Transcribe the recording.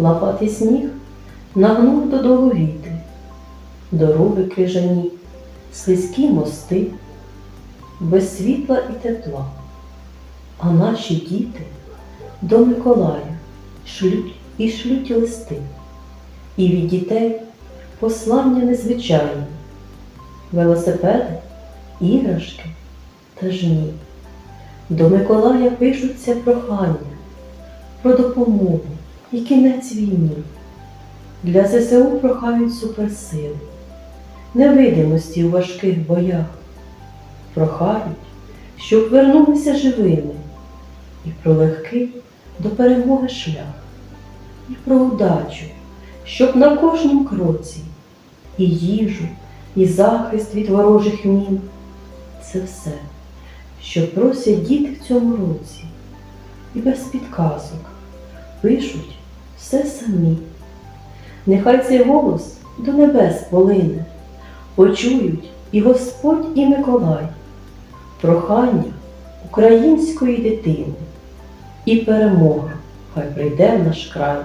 Лапатий сніг нагнув додолу віти, дороги крижані, слизькі мости, без світла і тепла. А наші діти до Миколая шлють і шлють листи, і від дітей послання незвичайні, велосипеди, іграшки та жні. До Миколая пишуться прохання про допомогу і кінець війні. Для ЗСУ прохають суперсили, невидимості у важких боях. Прохають, щоб вернулися живими, і про легкий до перемоги шлях, і про удачу, щоб на кожнім кроці і їжу, і захист від ворожих мін. Це все, що просять діти в цьому році, і без підказок пишуть все самі. Нехай цей голос до небес полине, почують і Господь, і Миколай, прохання української дитини, і перемога хай прийде в наш край.